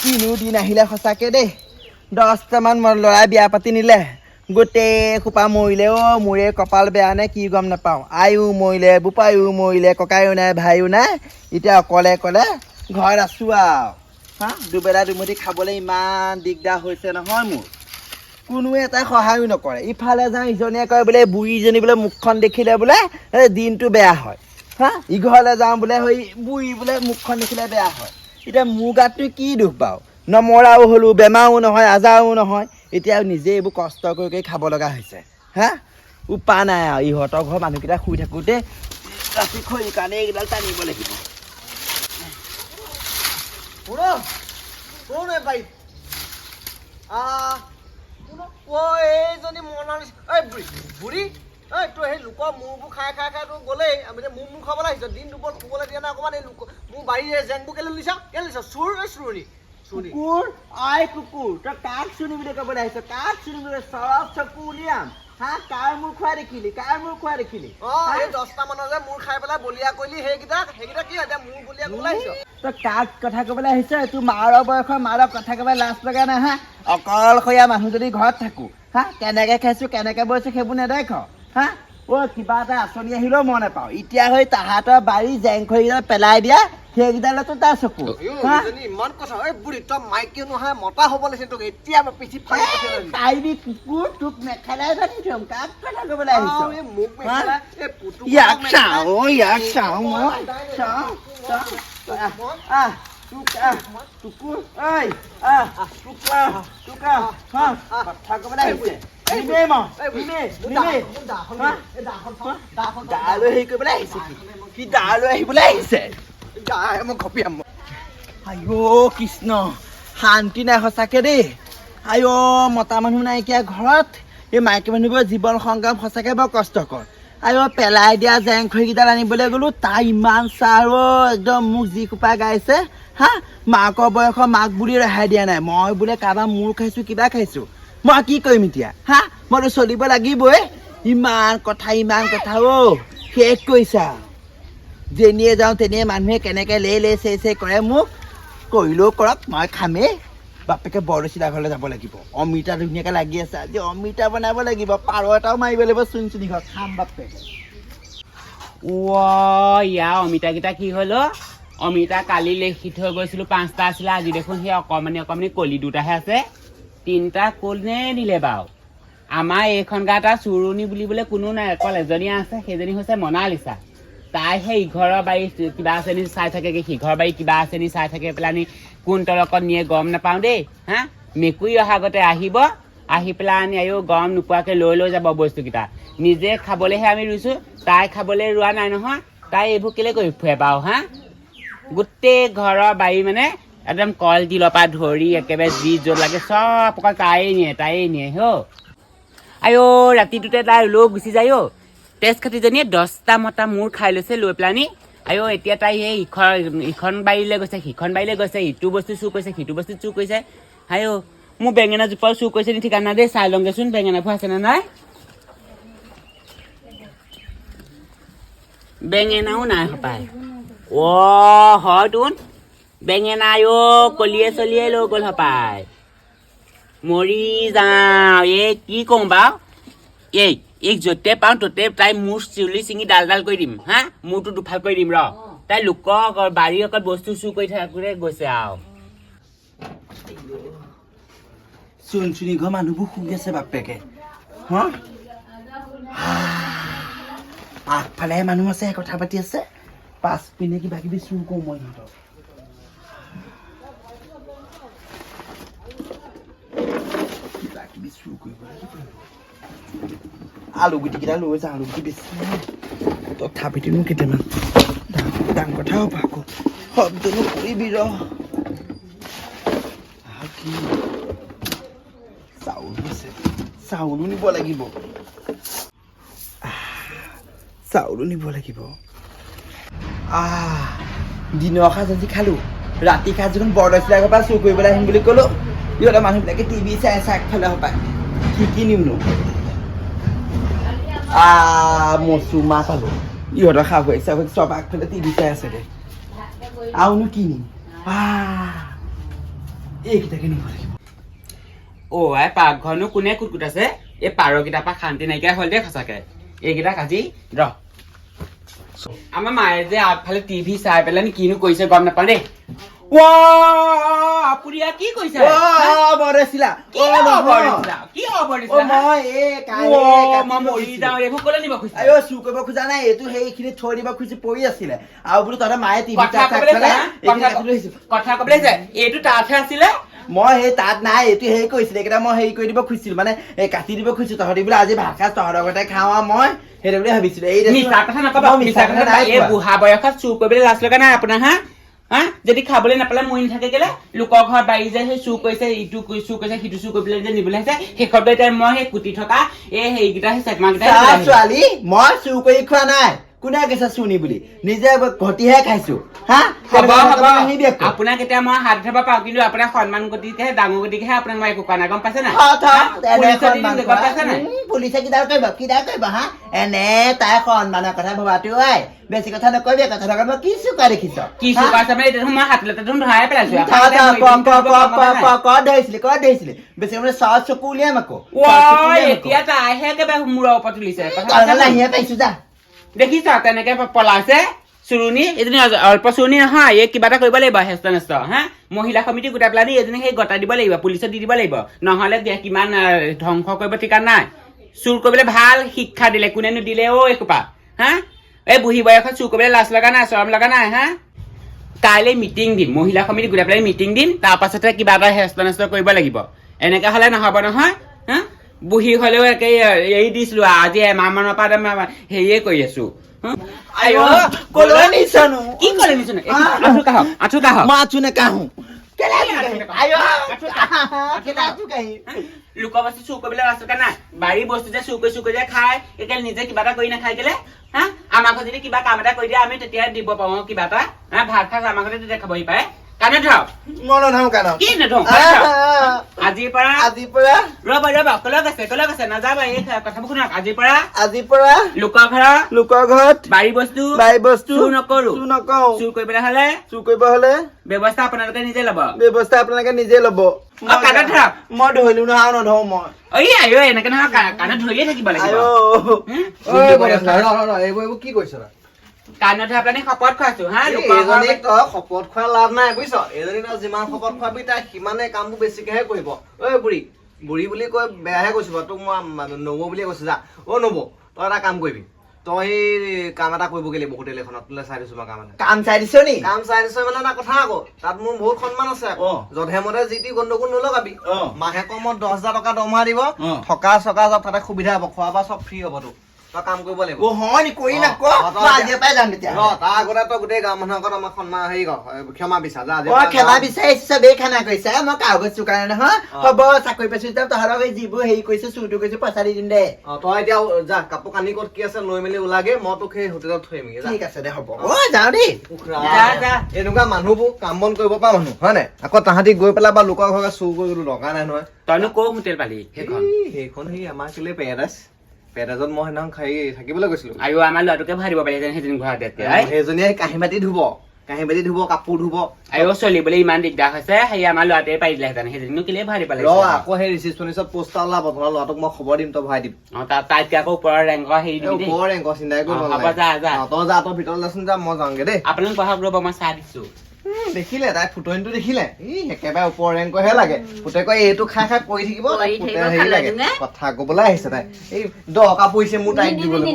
কিনো দিন আহিলে সঁচাকে দেই। দহটামান ল'ৰাই বিয়া পাতি নিলে। গোটেই সোপা মৰিলে অ' মোৰে কপাল বেয়া নে কি গম নাপাওঁ। আইও মৰিলে বোপাইও মৰিলে ককাইও নাই ভাইও নাই। এতিয়া অকলে অকলে ঘৰত আছোঁ আৰু হা দুবেলা দুমুঠি খাবলৈ ইমান দিগদাৰ হৈছে নহয় মোৰ। কোনোৱে এটা সহায়ো নকৰে। ইফালে যাওঁ ইজনীয়ে কয় বোলে বুঢ়ীজনী বোলে মুখখন দেখিলে বোলে দিনটো বেয়া হয়। হা ইঘৰলৈ যাওঁ বোলে সেই বুঢ়ী বোলে মুখখন দেখিলে বেয়া হয়। এতিয়া মোৰ গাতনো কি দুখ বাৰু? নমৰাও হ'লোঁ বেমাৰো নহয় আজাৰো নহয়। এতিয়া নিজে এইবোৰ কষ্ট কৰি কৰি খাব লগা হৈছে। হা? উপায় নাই আৰু ইহঁতৰ ঘৰৰ মানুহকেইটা শুই থাকোঁতে ৰাতি খৰি কাৰণে এইকেইডাল টানিব লাগিব। বুঢ়ী। এই তই সেই লোকৰ মূৰবোৰ খাই খাই খাই তোৰ গ'লেই। আমি এতিয়া মোৰ মোৰ খাবলৈ আহিছ দিন দুপৰত শুবলৈ দিয়া নাই অকণমান এই লোক মোৰ বাৰীৰে জেংবোৰ কেলৈ লিছা কেলৈ লিছা চোৰ এই চোৰণি। কুকুৰ আই কুকুৰ তই কাক চুনি বুলি ক'বলৈ আহিছ? কাক চুনি বুলি চৰব চকু উলিয়াম। হা কাৰ মোৰ খোৱা দেখিলি? কাৰ মোৰ খোৱা দেখিলি? অঁ? এই দহটা মানৰ যে মোৰ খাই পেলাই বলিয়া কৰিলি সেইকেইটা সেইকেইটা কি এতিয়া মোৰ বলিয়া ক'বলৈ আহিছ? তই কাক কথা ক'বলৈ আহিছ? তোৰ মাৰৰ বয়সৰ মাৰৰ কথা ক'বলৈ লাজ লগা নাই হা? অকলশৰীয়া মানুহ যদি ঘৰত থাকোঁ হা? কেনেকৈ খাইছোঁ কেনেকৈ বৈছোঁ সেইবোৰ নেদেখ। হা? অ' কিবা এটা আঁচনি আহিলেও মই নাপাওঁ। এতিয়া হৈ তাহাঁতৰ বাৰী জেং খৰিকেইডাল পেলাই দিয়া সেইকেইডালতো তাৰ চকু। ইমান কথা। এই বুঢ়ী তই মাইকী নহয় মতা হ'ব লাগিছিল তোক। এতিয়া ফালি পঠিয়াই কুকুৰ তোক মেখেলাই বান্ধি থ'ম কাক কথা ক'বলৈ আহিছ? ইয়াক চাওঁ ইয়াক চাওঁ মই চাওঁ চাওঁ ঐ আহ তোক আহ তোক আহ হা কথা কৃষ্ণ শান্তি নাই সঁচাকে দেই আই অ মতা মানুহ নাইকিয়া ঘৰত এই মাইকী মানুহবোৰৰ জীৱন সংগ্ৰাম সঁচাকে বৰ কষ্টকৰ আয় পেলাই দিয়া জেং খৰিকেইডাল আনিবলৈ গলো তাই ইমান চাৰ একদম মোক যি খোপা গাইছে। হা? মাকৰ বয়সৰ মাক বুলি ৰেহাই দিয়া নাই। মই বোলে কাৰোবাৰ মূৰ খাইছো কিবা খাইছো। মই কি কৰিম এতিয়া? হা? মইতো চলিব লাগিবই। ইমান কথা ইমান কথা অ' শেষ কৰিছা যেনিয়ে যাওঁ তেনিয়ে মানুহে কেনেকৈ লে লে চে চে কৰে মোক কৰিলেও কৰক মই খামেই। বাপেকে বৰদৈচিলা ঘৰলৈ যাব লাগিব। অমিতা ধুনীয়াকৈ লাগি আছে। আজি অমিতা বনাব লাগিব। পাৰ এটাও মাৰিব লাগিব চুন চুনি ঘৰত। খাম বাপেকে ৱ ইয়াৰ অমিতাকেইটা কি হ'ল? অমিতা কালি লিখি থৈ গৈছিলোঁ পাঁচটা আছিলে আজি দেখোন সেই অকণমানি অকণমানি কলি দুটাহে আছে। তিনিটা কোনে দিলে বাৰু আমাৰ এইখন গাঁৱত আৰু চুৰণি বুলিবলৈ কোনো নাই, অকল এজনীয়ে আছে, সেইজনী হৈছে মনালিচা। তাই সেই ইঘৰৰ বাৰী কিবা আছে নি চাই থাকেগৈ সিঘৰৰ বাৰী কিবা আছে নি চাই থাকে পেলানি কোন তলকত নিয়ে গম নাপাওঁ দেই, হা? মেকুৰী অহা আগতে আহিব, আহি পেলাই আনি আয়ো গম নোপোৱাকৈ লৈ লৈ যাব বস্তুকেইটা। নিজে খাবলৈহে আমি ৰুইছোঁ, তাই খাবলৈ ৰোৱা নাই নহয়, তাই এইবোৰ কেলৈ কৰি ফুৰে বাৰু হা? গোটেই ঘৰৰ বাৰী মানে একদম কলডিলৰ পৰা ধৰি একেবাৰে যি য'ত লাগে চব অকল তাইয়ে নিয়ে তাইয়ে নিয়ে, হৌ। আইঅ' ৰাতিটোতে তাই লৈ গুচি যায়, অ' তেজ খাতিজনীয়ে দহটা মতা মূৰ খাই লৈছে, লৈ পেলানি। আইঅ' এতিয়া তাই সেই ইখন ইখন বাৰীলৈ গৈছে, সিখন বাৰীলৈ গৈছে, ইটো বস্তু চুৰ কৰিছে, সিটো বস্তু চুৰ কৰিছে। আইঅ' মোৰ বেঙেনা জোপাও চুৰ কৰিছে নি, ঠিকানা দেই চাই লওঁগেচোন বেঙেনাবোৰ আছেনে নাই? বেঙেনাও নাই সপায় অ' হয় তোন। বেঙেনা অ' কলিয়ে চলিয়ে লৈ গ'ল সপায় মৰি যাওঁ। এই কি কওঁ বাৰু এই এই য'তে পাওঁ ত'তে তাই মোৰ চুলি ছিঙি ডাল ডাল কৰি দিম হা? মূৰটো দুফাল কৰি দিম ৰ। তাই লোকৰ বাৰী অকল বস্তু চুৰ কৰি থাকোঁতে গৈছে আৰু। চুন চুনি ঘৰ মানুহবোৰ শুই আছে বাপেকে। হা? আগফালেহে মানুহ আছে কথা পাতি আছে। পাঁচ পিনে কিবা কিবি চুৰ কৰোঁ মই সিহঁতক। কিবা কিবি চুৰ কৰিব লাগিব আলু গুটিকেইটা লৈ যাওঁ আলু গুটি বেছি নাই তথাপিতোনো কেইটামান ডাঙৰ ডাঙৰ কথা হ'ব আকৌ শব্দনো কৰিবি ৰ আৰু কি চাউল নিব লাগিব চাউলো নিব লাগিব দিনৰ সাঁজ আজি খালোঁ ৰাতি সাঁজ দেখোন বৰদৈচিলাৰ পৰা চুৰ কৰিবলৈ আহিম বুলি ক'লোঁ ইহঁতৰ মানুহবিলাকে টিভি চাই চাই আগফালে সপায় কি কি নিমনো? মচু মাছ পালোঁ ইহঁতৰ শাহু শাহু চব আগফালে টিভি চাই আছে দে। আৰুনো কি নিম? এইকেইটাকে নিব লাগিব। অ আই পাকঘৰনো কোনে কুটকুট আছে এই পাৰকেইটাৰ পৰা শান্তি নাইকিয়া হ'ল দেই সঁচাকে। এইকেইটা কাজি ৰ। আমাৰ মায়ে যে আগফালে টিভি চাই পেলাই কিনো কৰিছে গম নাপাওঁ দেই। কি কি চুৰ কৰিব খোজা নাই। এইটো সেইখিনি থৈ দিব খুজি পৰি আছিলে। আৰু বোলো তহঁতৰ মায়ে টিভি কথা ক'বলৈ যা, কথা কাটি লৈ আহিছো। কথা ক'বলৈ যে এইটো তাতহে আছিলে? মই সেই তাত নাই এইটো হেৰি কৰিছিলে এইকেইটা মই হেৰি কৰি দিব খুজিছিলো। মানে কাটি দিব খুজিছো। তহঁতি বোলে আজি ভাত সাজ তহঁতৰ ঘৰতে খাওঁ আৰু মই। সেইটো বুলি ভাবিছিলো। এই মিছা কথা নকবা মিছা কথা নাই এই বুঢ়া বয়সত চুৰ কৰিবলৈ লাজ লগা নাই আপোনাৰ হা? হা? যদি খাবলৈ নাপালে মৰি নাথাকে কেলে? লোকৰ ঘৰত বাৰী যে সেই চুৰ কৰিছে ইটো চুৰ কৰিছে সিটো চুৰ কৰি পেলাই যে নিবলৈ আহিছে শেষত এতিয়া মই সেই কুটি থকা এই হেৰিকেইটা সেই চেকমাকেইটা ছোৱালী মই চুৰ কৰি খোৱা নাই। কোনে কৈছে চুনি বুলি নিজে ঘটিহে খাইছো হা হ'ব তেনেকুৱা হ'ব কথা নাহিবি আকৌ। আপোনাক এতিয়া মই হাত উঠাব পাওঁ কিন্তু আপোনাৰ সন্মান গতিকেহে ডাঙৰ গতিকেহে আপোনাক মই একো কোৱা নাই গম পাইছে নাই থ, থ, হা? এনে পুলিচত দি দিম সন্মান গম কৰা। পাইছে নাই উম, পুলিচে কিডাল কৰিব কিডাল কৰিব হা এনে তাই সন্মানৰ কথা ভবাটো ঐ বেছি কথা নকবি কথা থকা মই কি চুকা দেখিছ কি হা? চুৰ আছে মানে এতিয়া দেখোন মই হাতলৈ দেখোন ধৰাই পেলাইছো থ, আপোনাক থ, এতিয়া ক, মই ক, ক, গম ক, পাইছে নাই? ক, ক'ত ধৰিছিলি ক'ত ধৰিছিলি বেছি মানে চচ চকু উলিয়াম আকৌ চচ চকু ৱই, উলিয়াম আকৌ। এতিয়া তাইহে একেবাৰে মূৰৰ ওপৰত তুলিছে কথা তহঁতৰ পাইছা নাই? লাহিয়ে পাইছো যা দেখিছ, তেনেকে পলাইছে চুৰণি এজনী অল্প চুৰণি নহয়, এই কিবা এটা কৰিব লাগিব, হেষ্ট নেষ্ট হা? মহিলা সমিতি গোটাই পেলাই দি এজনী সেই গতাই দিব লাগিব, পুলিচত দি দিব লাগিব। নহ'লে কিমান ধ্বংস কৰিব ঠিকা নাই। চুৰ কৰিবলৈ ভালো শিক্ষা দিলে কোনেনো দিলে অ' এসোপা হা? এই বুঢ়ী বয়সত চুৰ কৰিবলৈ লাজ লগা নাই, চৰম লগা নাই, হা? কাইলৈ মিটিং দিম, মহিলা সমিতি গোটাই পেলাই মিটিং দিম, তাৰ পাছতে কিবা এটা হেষ্ট নেষ্ট কৰিব লাগিব। এনেকে হ'লে নহ'ব নহয়, হা? বুঢ়ী হ'লেও একে এৰি দিছিলো আজি এমাহ মানৰ পৰা একদম হেৰিয়ে কৰি আছো? কি ক'লে আঁঠু কাহক আঁঠু কাহক মই নেকাহো? লোকৰ বস্তু চুৰ কৰিবলৈ ৰাস্তা নাই। বাৰীৰ বস্তু যে চুৰ কৰি চুৰ কৰি যে খায় একেলে নিজে কিবা এটা কৰি নাখায় কেলে? হা? আমাৰ ঘৰত যদি কিবা কাম এটা কৰি দিয়ে আমি তেতিয়া দিব পাৰো কিবা এটা। হা? ভাত সাজ আমাৰ ঘৰতে তেতিয়া খাবহি পাৰে ধৰক মই নধাও কাণত কি নধৰো আহ, আজিৰ পৰা আজিৰ পৰা ৰ'ব ৰ'ব কলৈ গৈছে কলৈ গৈছে নাযাবা এই কথাবোৰ শুনক আজিৰ পৰা আজিৰ পৰা লোকৰ ঘৰৰ লোকৰ ঘৰত বাৰী বস্তু বাই বস্তু চুৰ নকৰো। চুৰ নকৰো চুৰ কৰিবলৈ হ'লে চুৰ কৰিব হলে ব্যৱস্থা আপোনালোকে নিজে ল'ব। ব্যৱস্থা আপোনালোকে নিজে ল'ব। মই ধৰিলো নহয় আৰু নধৰো মই। এনেকে নহয় কাণত ধৰিয়ে থাকিব লাগিব। হুম? কি তই? কাণত ধৰা পেলাই শপত খুৱাইছো হা? তই শপত খোৱা লাভ নাই বুজিছ? এইজনী তই যিমান শপত খোৱাবি তাই সিমানে কামবোৰ বেছিকেহে কৰিব। ঐ বুঢ়ী বুঢ়ী বুলি কৈ বেয়াহে কৈছো বাৰু তোক মই নবৌ বুলিয়ে কৈছো যা। অ নবৌ তই এটা কাম কৰিবি। তই কাম এটা কৰিবগৈ লাগিব হোটেল এখনত? তোলে চাই দিছো মই কাম এটা। কাম চাই দিছ নি? কাম চাই দিছে মানে এটা কথা আকৌ তাত মোৰ বহুত সন্মান আছে আকৌ। অ। যধে মধে যি টি গণ্ডগোল নলগাবি অ। মাহেকৰ মূৰত দহ হাজাৰ টকা দৰমহা দিব। থকা চকা চব তাতে সুবিধা হ'ব খোৱা বোৱা চব ফ্ৰী হ'ব তোক তই কাম কৰিব লাগিব। হয় নি? কৰি নাক অ, তই মই এতিয়া- আজিৰ পৰাই যাম তেতিয়া। তাৰ আগতে তই গোটেই গাঁও মানুহৰ আগত আমাক সন্মান হেৰি কৰ ক্ষমা বিচাৰ যা মই ক্ষমা বিচাৰিছো চবেই খানা কৰিছে। মই কাগজ চুকানে নহয়। হ'ব চাকৰি পাইছো যাম তহঁতক এই যিবোৰ হেৰি কৰিছো চুৰটো কৰিছো পইচা দি দিম দে। তই এতিয়া যা কাপোৰ কানি ক'ত কি আছে লৈ মেলি ওলাগে মই তোক সেই হোটেলত থৈ আহিমগে ঠিক আছে দে হ'ব। অ। যাওঁ দেই। এনেকুৱা মানুহবোৰ কাম বন কৰিব পৰা মানুহ হয় নাই? আকৌ তাহাঁতি গৈ পেলাই বা লোকৰ ঘৰকে চুৰ কৰিবলৈ দৰকাৰ নাই নহয়। তইনো ক'ৰ হোটেল পালি? সেইখন সেইখন সেই আমাৰ কেলে পেৰাডাইজ মই সেইদিনাখন খাই থাকিবলৈ গৈছিলো। আৰু আমাৰ ল'ৰাটোকে ভৰাই দিব পাৰিলেহেঁতেন সেইদিন ঘৰতে সেইজনীয়ে কাঁহী বাতি ধুব কাঁহী বাতি ধুব কাপোৰ ধুব। আৰু চলিবলৈ ইমান দিগদাৰ হৈছে সেই আমাৰ ল'ৰাটোৱে পাৰিলেহেঁতেন সেইদিনো কেলে ভৰাই দিব ৰ লাগিছে আকৌ সেই ৰিচিপশ্যনিষ্টত পোষ্টাৰ ওলাব তোমাৰ ল'ৰাটোক মই খবৰ দিম তই ভৰাই দিম। অ তাত তাতকে আকৌ ওপৰৰ ৰেংকৰ হেৰি দিবি ওপৰৰ ৰেংকৰ চিন্তাই কৰিব নালাগে। যা, যা। অ, তই যা তই ভিতৰলৈ যাচোন যা মই যাওঁগে দেই। আপোনালোক বহাগ ৰ'ব মই চাহ দিছো। দেখিলে তাই ফুটনিটো দেখিলে। ই একেবাৰে ওপৰৰ ৰেংকৰহে লাগে। পুতেকৈ এইটো খাই খাই পৰি থাকিব হেৰি লাগে। কথা কবলৈ আহিছে তাই। এই দৰকাৰ পৰিছে মোৰ তাইক দিবলৈ।